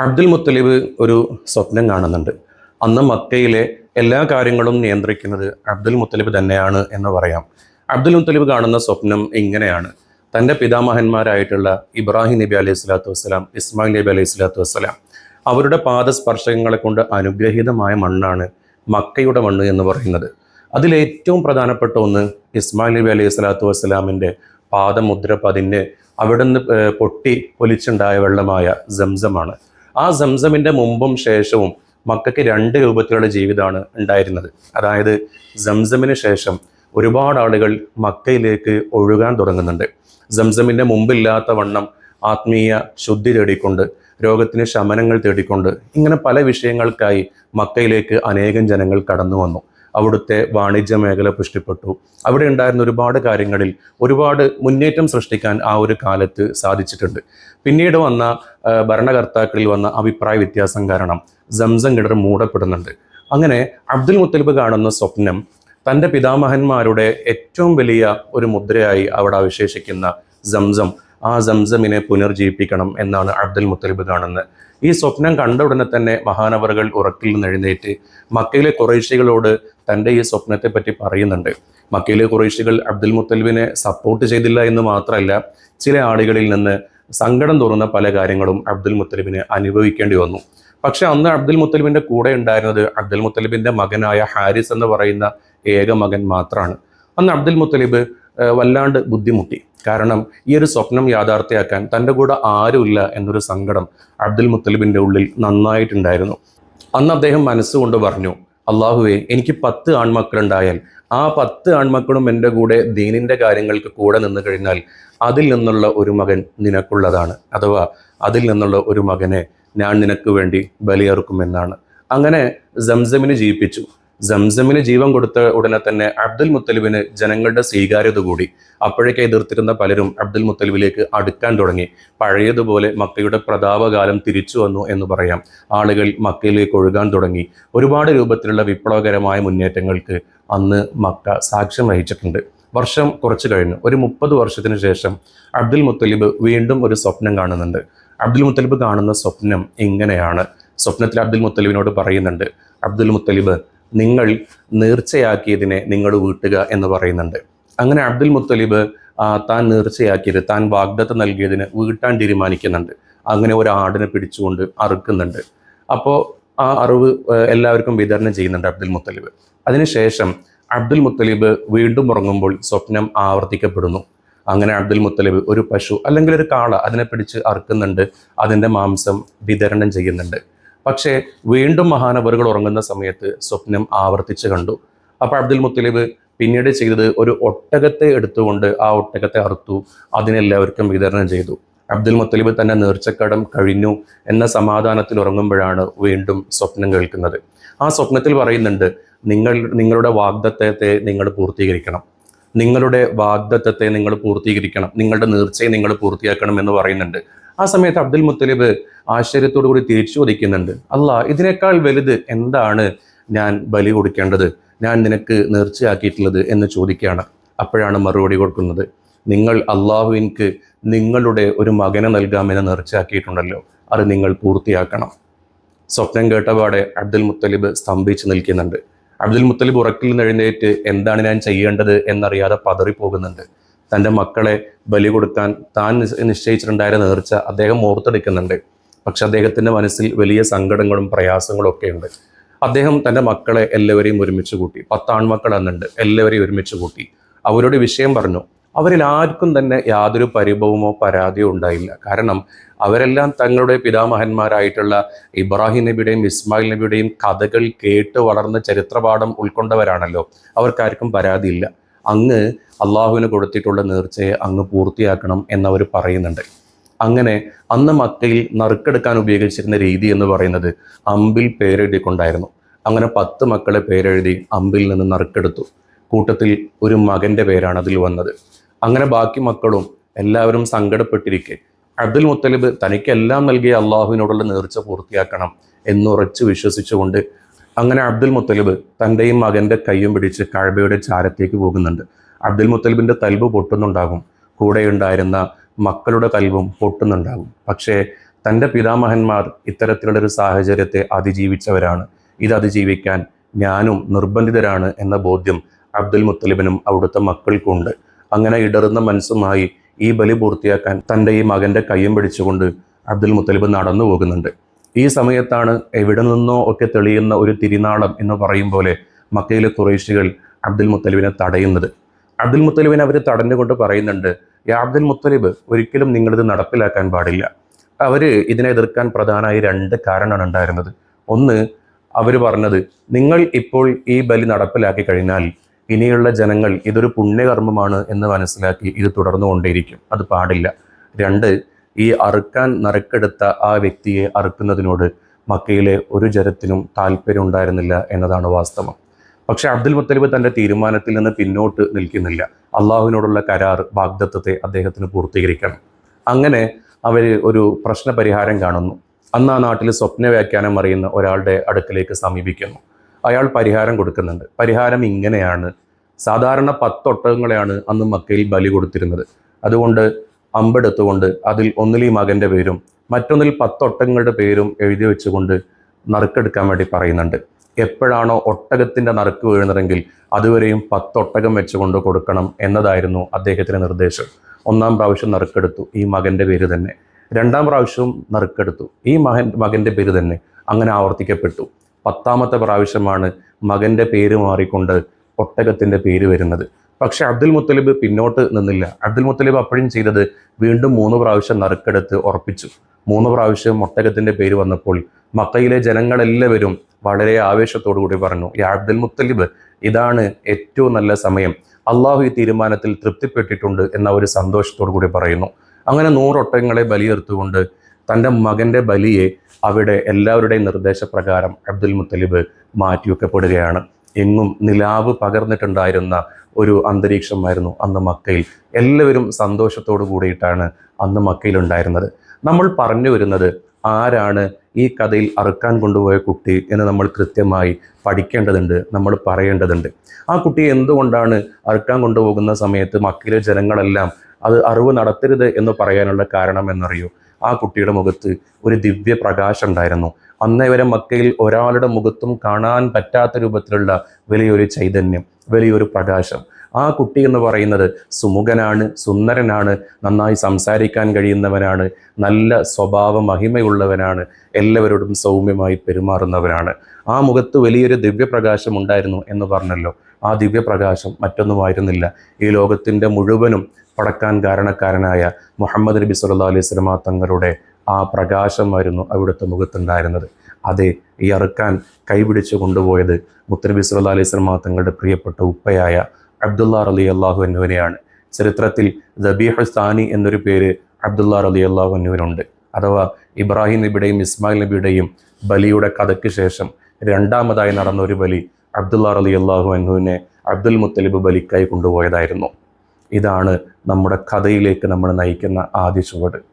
അബ്ദുൽ മുത്തലിബ് ഒരു സ്വപ്നം കാണുന്നുണ്ട്. അന്ന് മക്കയിലെ എല്ലാ കാര്യങ്ങളും നിയന്ത്രിക്കുന്നത് അബ്ദുൽ മുത്തലിബ് തന്നെയാണ് എന്ന് പറയാം. അബ്ദുൽ മുത്തലിബ് കാണുന്ന സ്വപ്നം ഇങ്ങനെയാണ്. തന്റെ പിതാമഹന്മാരായിട്ടുള്ള ഇബ്രാഹിം നബി അലൈഹി സ്വലാത്തു വസ്സലാം ഇസ്മായിൽ നബി അലൈഹി സ്വലാത്തു വസ്സലാം അവരുടെ പാദസ്പർശകങ്ങളെ കൊണ്ട് അനുഗ്രഹീതമായ മണ്ണാണ് മക്കയുടെ മണ്ണ് എന്ന് പറയുന്നത്. അതിലേറ്റവും പ്രധാനപ്പെട്ട ഒന്ന് ഇസ്മായിൽ നബി അലൈഹി സ്വലാത്തു വസ്സലാമിന്റെ പാദമുദ്ര പതിന് അവിടുന്ന് പൊട്ടി ഒലിച്ചുണ്ടായ വെള്ളമായ സംസമാണ്. ആ സംസമിന്റെ മുമ്പും ശേഷവും മക്കൾക്ക് രണ്ട് രൂപത്തിലുള്ള ജീവിതമാണ് ഉണ്ടായിരുന്നത്. അതായത് സംസമിന് ശേഷം ഒരുപാട് ആളുകൾ മക്കയിലേക്ക് ഒഴുകാൻ തുടങ്ങുന്നുണ്ട്. സംസമിന്റെ മുമ്പില്ലാത്ത വണ്ണം ആത്മീയ ശുദ്ധി തേടിക്കൊണ്ട് രോഗത്തിന് ശമനങ്ങൾ തേടിക്കൊണ്ട് ഇങ്ങനെ പല വിഷയങ്ങൾക്കായി മക്കയിലേക്ക് അനേകം ജനങ്ങൾ കടന്നു വന്നു. അവിടുത്തെ വാണിജ്യ മേഖല പുഷ്ടിപ്പെട്ടു. അവിടെ ഉണ്ടായിരുന്ന ഒരുപാട് കാര്യങ്ങളിൽ ഒരുപാട് മുന്നേറ്റം സൃഷ്ടിക്കാൻ ആ ഒരു കാലത്ത് സാധിച്ചിട്ടുണ്ട്. പിന്നീട് വന്ന ഭരണകർത്താക്കളിൽ വന്ന അഭിപ്രായ വ്യത്യാസം കാരണം സംസം കിണർ മൂടപ്പെടുന്നുണ്ട്. അങ്ങനെ അബ്ദുൽ മുത്തലിബ് കാണുന്ന സ്വപ്നം തന്റെ പിതാമഹന്മാരുടെ ഏറ്റവും വലിയ ഒരു മുദ്രയായി അവിടെ അവശേഷിക്കുന്ന സംസം ആ സംസമിനെ പുനർജീവിപ്പിക്കണം എന്നാണ് അബ്ദുൽ മുത്തലിബ് കാണുന്നത്. ഈ സ്വപ്നം കണ്ട ഉടനെ തന്നെ മഹാനവറുകൾ ഉറക്കിൽ നിന്ന് എഴുന്നേറ്റ് മക്കയിലെ കുറേശികളോട് തന്റെ ഈ സ്വപ്നത്തെ പറ്റി പറയുന്നുണ്ട്. മക്കയിലെ കുറേശികൾ അബ്ദുൽ മുത്തലിബിനെ സപ്പോർട്ട് ചെയ്തില്ല എന്ന് മാത്രമല്ല ചില ആളുകളിൽ നിന്ന് സങ്കടം തോന്നുന്ന പല കാര്യങ്ങളും അബ്ദുൽ മുത്തലിബിന് അനുഭവിക്കേണ്ടി വന്നു. പക്ഷെ അന്ന് അബ്ദുൽ മുത്തലിബിന്റെ കൂടെ ഉണ്ടായിരുന്നത് അബ്ദുൽ മുത്തലിബിന്റെ മകനായ ഹാരിസ് എന്ന് പറയുന്ന ഏക മകൻ മാത്രമാണ് അന്ന് അബ്ദുൽ മുത്തലിബ് വല്ലാണ്ട് ബുദ്ധിമുട്ടി. കാരണം ഈ ഒരു സ്വപ്നം യാഥാർത്ഥ്യമാക്കാൻ തന്റെ കൂടെ ആരുമില്ല എന്നൊരു സങ്കടം അബ്ദുൽ മുത്തലിബിന്റെ ഉള്ളിൽ നന്നായിട്ടുണ്ടായിരുന്നു. അന്ന് അദ്ദേഹം മനസ്സുകൊണ്ട് പറഞ്ഞു അള്ളാഹുവെ എനിക്ക് പത്ത് ആൺമക്കളുണ്ടായാൽ ആ പത്ത് ആൺമക്കളും എന്റെ കൂടെ ദീനിന്റെ കാര്യങ്ങൾക്ക് കൂടെ നിന്ന് കഴിഞ്ഞാൽ അതിൽ നിന്നുള്ള ഒരു മകൻ നിനക്കുള്ളതാണ്. അഥവാ അതിൽ നിന്നുള്ള ഒരു മകനെ ഞാൻ നിനക്ക് വേണ്ടി ബലിയറുക്കുമെന്നാണ് അങ്ങനെ സംസമിന് ജീവിപ്പിച്ചു. സംസമിന് ജീവൻ കൊടുത്ത ഉടനെ തന്നെ അബ്ദുൽ മുത്തലിബിന് ജനങ്ങളുടെ സ്വീകാര്യത കൂടി. അപ്പോഴേക്ക് എതിർത്തിരുന്ന പലരും അബ്ദുൽ മുത്തലിബിലേക്ക് അടുക്കാൻ തുടങ്ങി. പഴയതുപോലെ മക്കയുടെ പ്രതാപകാലം തിരിച്ചു വന്നു എന്ന് പറയാം. ആളുകൾ മക്കയിലേക്ക് ഒഴുകാൻ തുടങ്ങി. ഒരുപാട് രൂപത്തിലുള്ള വിപ്ലവകരമായ മുന്നേറ്റങ്ങൾക്ക് അന്ന് മക്ക സാക്ഷ്യം വഹിച്ചിട്ടുണ്ട്. വർഷം കുറച്ച് കഴിഞ്ഞു. ഒരു മുപ്പത് വർഷത്തിന് ശേഷം അബ്ദുൽ മുത്തലിബ് വീണ്ടും ഒരു സ്വപ്നം കാണുന്നുണ്ട്. അബ്ദുൽ മുത്തലിബ് കാണുന്ന സ്വപ്നം ഇങ്ങനെയാണ്. സ്വപ്നത്തിൽ അബ്ദുൽ മുത്തലിബിനോട് പറയുന്നുണ്ട്. അബ്ദുൽ മുത്തലിബ് നിങ്ങൾ നേർച്ചയാക്കിയതിനെ നിങ്ങൾ വീട്ടുക എന്ന് പറയുന്നുണ്ട്. അങ്ങനെ അബ്ദുൽ മുത്തലിബ് താൻ നേർച്ചയാക്കിയത് താൻ വാഗ്ദത്തം നൽകിയതിന് വീട്ടാൻ തീരുമാനിക്കുന്നുണ്ട്. അങ്ങനെ ഒരു ആടിനെ പിടിച്ചുകൊണ്ട് അറുക്കുന്നുണ്ട്. അപ്പോൾ ആ അറിവ് എല്ലാവർക്കും വിതരണം ചെയ്യുന്നുണ്ട് അബ്ദുൽ മുത്തലിബ്. അതിനുശേഷം അബ്ദുൽ മുത്തലിബ് വീണ്ടും ഉറങ്ങുമ്പോൾ സ്വപ്നം ആവർത്തിക്കപ്പെടുന്നു. അങ്ങനെ അബ്ദുൽ മുത്തലിബ് ഒരു പശു അല്ലെങ്കിൽ ഒരു കാള അതിനെ പിടിച്ച് അറുക്കുന്നുണ്ട്. അതിന്റെ മാംസം വിതരണം ചെയ്യുന്നുണ്ട്. പക്ഷേ വീണ്ടും മഹാനവറുകൾ ഉറങ്ങുന്ന സമയത്ത് സ്വപ്നം ആവർത്തിച്ച് കണ്ടു. അപ്പോൾ അബ്ദുൽ മുത്തലിബ് പിന്നീട് ചെയ്തത് ഒരു ഒട്ടകത്തെ എടുത്തുകൊണ്ട് ആ ഒട്ടകത്തെ അറുത്തു അതിനെല്ലാവർക്കും വിതരണം ചെയ്തു. അബ്ദുൽ മുത്തലിബ് തന്നെ നേർച്ചക്കടം കഴിഞ്ഞു എന്ന സമാധാനത്തിൽ ഉറങ്ങുമ്പോഴാണ് വീണ്ടും സ്വപ്നം കേൾക്കുന്നത്. ആ സ്വപ്നത്തിൽ പറയുന്നുണ്ട് നിങ്ങൾ നിങ്ങളുടെ വാഗ്ദത്തത്തെ നിങ്ങൾ പൂർത്തീകരിക്കണം. നിങ്ങളുടെ വാഗ്ദത്തത്തെ നിങ്ങൾ പൂർത്തീകരിക്കണം. നിങ്ങളുടെ നേർച്ചയെ നിങ്ങൾ പൂർത്തിയാക്കണം എന്ന് പറയുന്നുണ്ട്. ആ സമയത്ത് അബ്ദുൽ മുത്തലിബ് ആശ്ചര്യത്തോടു കൂടി തിരിച്ചു ചോദിക്കുന്നുണ്ട് അല്ല ഇതിനേക്കാൾ വലുത് എന്താണ് ഞാൻ ബലി കൊടുക്കേണ്ടത്? ഞാൻ നിനക്ക് നേർച്ചയാക്കിയിട്ടുള്ളത്? എന്ന് ചോദിക്കുകയാണ്. അപ്പോഴാണ് മറുപടി കൊടുക്കുന്നത് നിങ്ങൾ അള്ളാഹുവിൻക്ക് നിങ്ങളുടെ ഒരു മകനെ നൽകാമെന്ന് നേർച്ചയാക്കിയിട്ടുണ്ടല്ലോ അത് നിങ്ങൾ പൂർത്തിയാക്കണം. സ്വപ്നം കേട്ടപാടെ അബ്ദുൽ മുത്തലിബ് സ്തംഭിച്ച് നിൽക്കുന്നുണ്ട്. അബ്ദുൽ മുത്തലിബ് ഉറക്കിൽ നിന്ന് എഴുന്നേറ്റ് എന്താണ് ഞാൻ ചെയ്യേണ്ടത് എന്നറിയാതെ പതറിപ്പോകുന്നുണ്ട്. തന്റെ മക്കളെ ബലി കൊടുക്കാൻ താൻ നിശ്ചയിച്ചിട്ടുണ്ടായിരുന്ന നേർച്ച അദ്ദേഹം ഓർത്തെടുക്കുന്നുണ്ട്. പക്ഷെ അദ്ദേഹത്തിന്റെ മനസ്സിൽ വലിയ സങ്കടങ്ങളും പ്രയാസങ്ങളും ഒക്കെ ഉണ്ട് അദ്ദേഹം തന്റെ മക്കളെ എല്ലാവരെയും ഒരുമിച്ച് കൂട്ടി പത്താൺമക്കൾ എന്നുണ്ട് എല്ലാവരെയും ഒരുമിച്ച് കൂട്ടി. അവരോട് വിഷയം പറഞ്ഞു അവരിൽ ആർക്കും തന്നെ യാതൊരു പരിഭവമോ പരാതിയോ ഉണ്ടായില്ല. കാരണം അവരെല്ലാം തങ്ങളുടെ പിതാമഹന്മാരായിട്ടുള്ള ഇബ്രാഹിം നബിയുടെയും ഇസ്മായിൽ നബിയുടെയും കഥകൾ കേട്ട് വളർന്ന ചരിത്രപാഠം ഉൾക്കൊണ്ടവരാണല്ലോ. അവർക്കാർക്കും പരാതിയില്ല. അങ്ങ് അള്ളാഹുവിന് കൊടുത്തിട്ടുള്ള നേർച്ചയെ അങ്ങ് പൂർത്തിയാക്കണം എന്നവർ പറയുന്നുണ്ട്. അങ്ങനെ അന്ന് മക്കയിൽ നറുക്കെടുക്കാൻ ഉപയോഗിച്ചിരുന്ന രീതി എന്ന് പറയുന്നത് അമ്പിൽ പേരെഴുതിക്കൊണ്ടായിരുന്നു. അങ്ങനെ പത്ത് മക്കളെ പേരെഴുതി അമ്പിൽ നിന്ന് നറുക്കെടുത്തു. കൂട്ടത്തിൽ ഒരു മകന്റെ പേരാണ് അതിൽ വന്നത്. അങ്ങനെ ബാക്കി മക്കളും എല്ലാവരും സങ്കടപ്പെട്ടിരിക്കെ. അബ്ദുൽ മുത്തലിബ് തനിക്കെല്ലാം നൽകിയ അള്ളാഹുവിനോടുള്ള നേർച്ച പൂർത്തിയാക്കണം എന്നുറച്ച് വിശ്വസിച്ചുകൊണ്ട് അങ്ങനെ അബ്ദുൽ മുത്തലിബ് തന്റെയും മകന്റെ കൈയും പിടിച്ച് കഴബയുടെ ചാരത്തേക്ക് പോകുന്നുണ്ട്. അബ്ദുൽ മുത്തലിബിന്റെ തൽബ് പൊട്ടുന്നുണ്ടാകും. കൂടെയുണ്ടായിരുന്ന മക്കളുടെ കൽവും പൊട്ടുന്നുണ്ടാകും. പക്ഷേ തന്റെ പിതാമഹന്മാർ ഇത്തരത്തിലുള്ളൊരു സാഹചര്യത്തെ അതിജീവിച്ചവരാണ്. ഇത് അതിജീവിക്കാൻ ഞാനും നിർബന്ധിതരാണ് എന്ന ബോധ്യം അബ്ദുൽ മുത്തലിബിനും അവിടുത്തെ മക്കൾക്കുണ്ട്. അങ്ങനെ ഇടറുന്ന മനസ്സുമായി ഈ ബലി പൂർത്തിയാക്കാൻ തന്റെ ഈ മകന്റെ കയ്യും പിടിച്ചുകൊണ്ട് അബ്ദുൽ മുത്തലിബ് നടന്നു പോകുന്നുണ്ട് ഈ സമയത്താണ് എവിടെ നിന്നോ ഒക്കെ തെളിയുന്ന ഒരു തിരിനാളം എന്ന് പറയും പോലെ മക്കയിലെ കുറേശികൾ അബ്ദുൽ മുത്തലിബിനെ തടയുന്നത്. അബ്ദുൽ മുത്തലിബിനെ അവർ തടഞ്ഞുകൊണ്ട് പറയുന്നുണ്ട് യാ അബ്ദുൽ മുത്തലിബ് ഒരിക്കലും നിങ്ങളിത് നടപ്പിലാക്കാൻ പാടില്ല. അവർ ഇതിനെ എതിർക്കാൻ പ്രധാനമായി രണ്ട് കാരണമാണ് ഉണ്ടായിരുന്നത്. ഒന്ന് അവർ പറഞ്ഞത് നിങ്ങൾ ഇപ്പോൾ ഈ ബലി നടപ്പിലാക്കി കഴിഞ്ഞാൽ ഇനിയുള്ള ജനങ്ങൾ ഇതൊരു പുണ്യകർമ്മമാണ് എന്ന് മനസ്സിലാക്കി ഇത് തുടർന്നുകൊണ്ടേയിരിക്കും. അത് പാടില്ല. രണ്ട് ഈ അറുക്കാൻ നറുക്കെടുത്ത ആ വ്യക്തിയെ അറുക്കുന്നതിനോട് മക്കയിലെ ഒരു ജനത്തിനും താല്പര്യം ഉണ്ടായിരുന്നില്ല എന്നതാണ് വാസ്തവം. പക്ഷെ അബ്ദുൽ മുത്തലിബ് തന്റെ തീരുമാനത്തിൽ നിന്ന് പിന്നോട്ട് നിൽക്കുന്നില്ല. അള്ളാഹുവിനോടുള്ള കരാർ വാഗ്ദത്വത്തെ അദ്ദേഹത്തിന് പൂർത്തീകരിക്കണം. അങ്ങനെ അവർ ഒരു പ്രശ്ന പരിഹാരം കാണുന്നു. അന്ന് ആ നാട്ടിൽ സ്വപ്ന വ്യാഖ്യാനം അറിയുന്ന ഒരാളുടെ അടുക്കലേക്ക് സമീപിക്കുന്നു. അയാൾ പരിഹാരം കൊടുക്കുന്നുണ്ട്. പരിഹാരം ഇങ്ങനെയാണ്. സാധാരണ പത്തൊട്ടകങ്ങളെയാണ് അന്ന് മക്കയിൽ ബലി കൊടുത്തിരുന്നത്. അതുകൊണ്ട് അമ്പെടുത്തുകൊണ്ട് അതിൽ ഒന്നിൽ ഈ മകന്റെ പേരും മറ്റൊന്നിൽ പത്തൊട്ടങ്ങളുടെ പേരും എഴുതി വെച്ചുകൊണ്ട് നറുക്കെടുക്കാൻ വേണ്ടി പറയുന്നുണ്ട്. എപ്പോഴാണോ ഒട്ടകത്തിന്റെ നറുക്ക് വീഴുന്നതെങ്കിൽ അതുവരെയും പത്തൊട്ടകം വെച്ചുകൊണ്ട് കൊടുക്കണം എന്നതായിരുന്നു അദ്ദേഹത്തിന്റെ നിർദ്ദേശം. ഒന്നാം പ്രാവശ്യം നറുക്കെടുത്തു ഈ മകന്റെ പേര് തന്നെ. രണ്ടാം പ്രാവശ്യവും നറുക്കെടുത്തു ഈ മകൻ മകന്റെ പേര് തന്നെ അങ്ങനെ ആവർത്തിക്കപ്പെട്ടു. പത്താമത്തെ പ്രാവശ്യമാണ് മകന്റെ പേര് മാറിക്കൊണ്ട് ഒട്ടകത്തിന്റെ പേര് വരുന്നത്. പക്ഷെ അബ്ദുൽ മുത്തലിബ് പിന്നോട്ട് നിന്നില്ല. അബ്ദുൽ മുത്തലിബ് അപ്പോഴും ചെയ്തത് വീണ്ടും മൂന്ന് പ്രാവശ്യം നറുക്കെടുത്ത് ഉറപ്പിച്ചു. മൂന്ന് പ്രാവശ്യം ഒട്ടകത്തിന്റെ പേര് വന്നപ്പോൾ മക്കയിലെ ജനങ്ങളെല്ലാവരും വളരെ ആവേശത്തോടു കൂടി പറഞ്ഞു ഈ അബ്ദുൽ മുത്തലിബ് ഇതാണ് ഏറ്റവും നല്ല സമയം. അള്ളാഹു ഈ തീരുമാനത്തിൽ തൃപ്തിപ്പെട്ടിട്ടുണ്ട് എന്ന ഒരു സന്തോഷത്തോടു കൂടി പറയുന്നു. അങ്ങനെ നൂറൊട്ടകങ്ങളെ ബലിയെടുത്തുകൊണ്ട് തന്റെ മകന്റെ ബലിയെ അവിടെ എല്ലാവരുടെയും നിർദ്ദേശപ്രകാരം അബ്ദുൽ മുത്തലിബ് മാറ്റിവെക്കപ്പെടുകയാണ്. എങ്ങും നിലാവ് പകർന്നിട്ടുണ്ടായിരുന്ന ഒരു അന്തരീക്ഷമായിരുന്നു അന്ന് മക്കയിൽ. എല്ലാവരും സന്തോഷത്തോടു കൂടിയിട്ടാണ് അന്ന് മക്കയിലുണ്ടായിരുന്നത്. നമ്മൾ പറഞ്ഞു വരുന്നത് ആരാണ് ഈ കഥയിൽ അറുക്കാൻ കൊണ്ടുപോയ കുട്ടി എന്ന് നമ്മൾ കൃത്യമായി പഠിക്കേണ്ടതുണ്ട് നമ്മൾ പറയേണ്ടതുണ്ട്. ആ കുട്ടി എന്തുകൊണ്ടാണ് അറുക്കാൻ കൊണ്ടുപോകുന്ന സമയത്ത് മക്കയിലെ ജനങ്ങളെല്ലാം അത് അറിവ് നടത്തരുത് എന്ന് പറയാനുള്ള കാരണം എന്നറിയോ? ആ കുട്ടിയുടെ മുഖത്ത് ഒരു ദിവ്യ പ്രകാശം ഉണ്ടായിരുന്നു. അന്നേ വരെ മക്കയിൽ ഒരാളുടെ മുഖത്തും കാണാൻ പറ്റാത്ത രൂപത്തിലുള്ള വലിയൊരു ചൈതന്യം വലിയൊരു പ്രകാശം. ആ കുട്ടി എന്ന് പറയുന്നത് സുമുഖനാണ് സുന്ദരനാണ് നന്നായി സംസാരിക്കാൻ കഴിയുന്നവനാണ് നല്ല സ്വഭാവ മഹിമയുള്ളവനാണ് എല്ലാവരോടും സൗമ്യമായി പെരുമാറുന്നവനാണ്. ആ മുഖത്ത് വലിയൊരു ദിവ്യപ്രകാശം ഉണ്ടായിരുന്നു എന്ന് പറഞ്ഞല്ലോ. ആ ദിവ്യപ്രകാശം മറ്റൊന്നുമായിരുന്നില്ല. ഈ ലോകത്തിന്റെ മുഴുവനും പടക്കാൻ കാരണക്കാരനായ മുഹമ്മദ് നബി സല്ലാ അലൈഹി സ്വലമ തങ്ങളുടെ ആ പ്രകാശമായിരുന്നു അവിടുത്തെ മുഖത്തുണ്ടായിരുന്നത്. അതെ ഈ അറുക്കാൻ കൈപിടിച്ച് കൊണ്ടുപോയത് മുത്തനബി സല്ലാ അലൈഹി സ്വലമ തങ്ങളുടെ പ്രിയപ്പെട്ട ഉപ്പയായ അബ്ദുള്ള അലി അള്ളാഹു എന്നിവനെയാണ് ചരിത്രത്തിൽ ദബീഹ് സ്ഥാനി എന്നൊരു പേര് അബ്ദുള്ള അലി അള്ളാഹു എന്നിവനുണ്ട് അഥവാ ഇബ്രാഹിം നബിയുടെയും ഇസ്മായിൽ നബിയുടെയും ബലിയുടെ കഥയ്ക്ക് ശേഷം രണ്ടാമതായി നടന്ന ഒരു ബലി അബ്ദുള്ള അലി അള്ളാഹു അന്നുവിനെ അബ്ദുൽ മുത്തലിബ് ബലിക്കായി കൊണ്ടുപോയതായിരുന്നു. ഇതാണ് നമ്മുടെ കഥയിലേക്ക് നമ്മൾ നയിക്കുന്ന ആദ്യ ചുവട്.